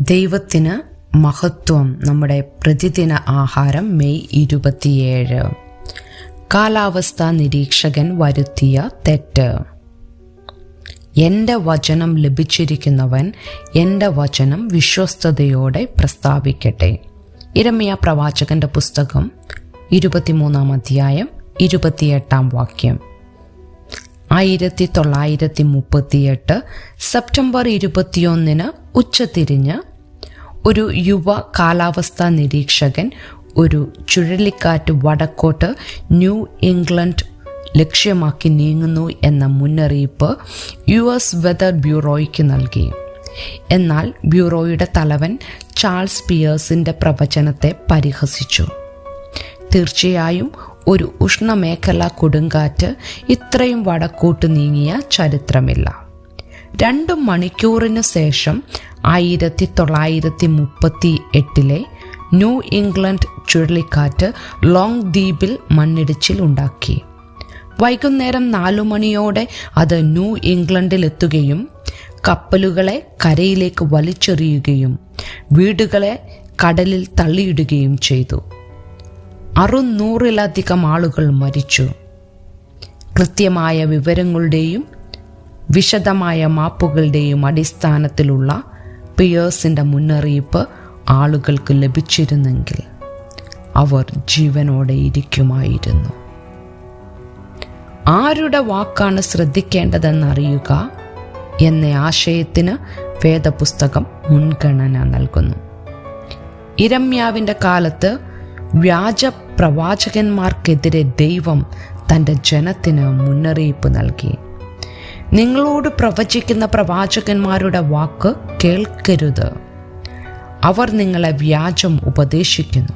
ദൈവത്തിന് മഹത്വം നമ്മുടെ പ്രതിദിന ആഹാരം മെയ് ഇരുപത്തിയേഴ്. കാലാവസ്ഥാ നിരീക്ഷകൻ വരുത്തിയ തെറ്റ്. എന്റെ വചനം ലഭിച്ചിരിക്കുന്നവൻ എന്റെ വചനം വിശ്വസ്തയോടെ പ്രസ്താവിക്കട്ടെ. ഇരമ്യ പ്രവാചകന്റെ പുസ്തകം ഇരുപത്തിമൂന്നാം അധ്യായം ഇരുപത്തിയെട്ടാം വാക്യം. ആയിരത്തി തൊള്ളായിരത്തി മുപ്പത്തിയെട്ട് സെപ്റ്റംബർ ഇരുപത്തിയൊന്നിന് ഉച്ചതിരിഞ്ഞ് ഒരു യുവ കാലാവസ്ഥാ നിരീക്ഷകൻ ഒരു ചുഴലിക്കാറ്റ് വടക്കോട്ട് ന്യൂ ഇംഗ്ലണ്ട് ലക്ഷ്യമാക്കി നീങ്ങുന്നു എന്ന മുന്നറിയിപ്പ് യു എസ് വെതർ ബ്യൂറോയ്ക്ക് നൽകി. എന്നാൽ ബ്യൂറോയുടെ തലവൻ ചാൾസ് പിയേഴ്സിന്റെ പ്രവചനത്തെ പരിഹസിച്ചു. തീർച്ചയായും ഒരു ഉഷ്ണമേഖല കൊടുങ്കാറ്റ് ഇത്രയും വടക്കോട്ട് നീങ്ങിയ ചരിത്രമില്ല. രണ്ടു മണിക്കൂറിന് ശേഷം ആയിരത്തി തൊള്ളായിരത്തി മുപ്പത്തി എട്ടിലെ ന്യൂ ഇംഗ്ലണ്ട് ചുഴലിക്കാറ്റ് ലോങ് ദ്വീപിൽ മണ്ണിടിച്ചിൽ ഉണ്ടാക്കി വൈകുന്നേരം നാലു മണിയോടെ അത് ന്യൂ ഇംഗ്ലണ്ടിലെത്തുകയും കപ്പലുകളെ കരയിലേക്ക് വലിച്ചെറിയുകയും വീടുകളെ കടലിൽ തള്ളിയിടുകയും ചെയ്തു. അറുന്നൂറിലധികം ആളുകൾ മരിച്ചു. കൃത്യമായ വിവരങ്ങളുടെയും വിശദമായ മാപ്പുകളുടെയും അടിസ്ഥാനത്തിലുള്ള പിയേഴ്സിന്റെ മുന്നറിയിപ്പ് ആളുകൾക്ക് ലഭിച്ചിരുന്നെങ്കിൽ അവർ ജീവനോടെ ഇരിക്കുമായിരുന്നു. ആരുടെ വാക്കാണ് ശ്രദ്ധിക്കേണ്ടതെന്നറിയുക എന്ന ആശയത്തിന് വേദപുസ്തകം മുൻഗണന നൽകുന്നു. ഇരമ്യാവിന്റെ കാലത്ത് വ്യാജ പ്രവാചകന്മാർക്കെതിരെ ദൈവം തന്റെ ജനത്തിന് മുന്നറിയിപ്പ് നൽകി. നിങ്ങളോട് പ്രവചിക്കുന്ന പ്രവാചകന്മാരുടെ വാക്ക് കേൾക്കരുത്. അവർ നിങ്ങളെ വ്യാജം ഉപദേശിക്കുന്നു.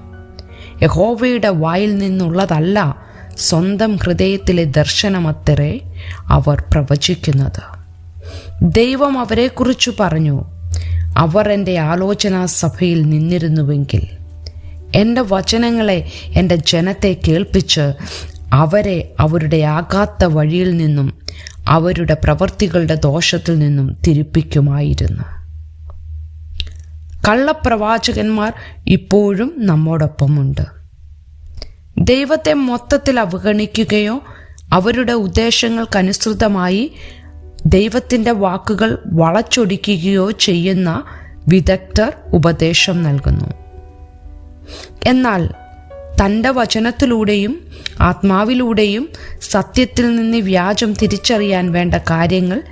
യഹോവയുടെ വായിൽ നിന്നുള്ളതല്ല സ്വന്തം ഹൃദയത്തിലെ ദർശനമത്രേ അവർ പ്രവചിക്കുന്നത്. ദൈവം അവരെക്കുറിച്ച് പറഞ്ഞു. അവർ എന്റെ ആലോചനാ സഭയിൽ നിന്നിരുന്നുവെങ്കിൽ എന്റെ വചനങ്ങളെ എന്റെ ജനത്തെ കേൾപ്പിച്ച് അവരെ അവരുടെ ആകാത്ത വഴിയിൽ നിന്നും അവരുടെ പ്രവൃത്തികളുടെ ദോഷത്തിൽ നിന്നും തിരിപ്പിക്കുമായിരുന്നു. കള്ളപ്രവാചകന്മാർ ഇപ്പോഴും നമ്മോടൊപ്പമുണ്ട്. ദൈവത്തെ മൊത്തത്തിൽ അവഗണിക്കുകയോ അവരുടെ ഉദ്ദേശങ്ങൾക്കനുസൃതമായി ദൈവത്തിന്റെ വാക്കുകൾ വളച്ചൊടിക്കുകയോ ചെയ്യുന്ന വിദഗ്ധർ ഉപദേശം നൽകുന്നു. എന്നാൽ തന്റെ വചനത്തിലൂടെയും ആത്മാവിലൂടെയും സത്യത്തിൽ നിന്ന് വ്യാജം തിരിച്ചറിയാൻ വേണ്ട കാര്യങ്ങൾ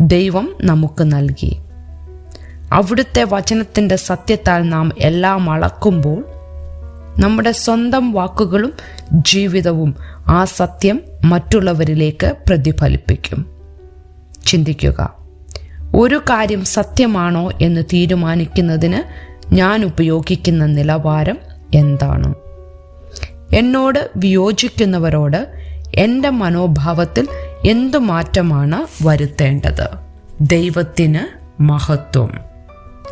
ദൈവം നമുക്ക് നൽകി. അവിടുത്തെ വചനത്തിന്റെ സത്യത്താൽ നാം എല്ലാം അളക്കുമ്പോൾ നമ്മുടെ സ്വന്തം വാക്കുകളും ജീവിതവും ആ സത്യം മറ്റുള്ളവരിലേക്ക് പ്രതിഫലിപ്പിക്കും. ചിന്തിക്കുക ഒരു കാര്യം സത്യമാണോ എന്ന് തീരുമാനിക്കുന്നതിന് ഞാൻ ഉപയോഗിക്കുന്ന നിലവാരം എന്താണ്? എന്നോട് വിയോജിക്കുന്നവരോട് എന്റെ മനോഭാവത്തിൽ എന്തു മാറ്റമാണ് വരുത്തേണ്ടത്? ദൈവത്തിന് മഹത്വം.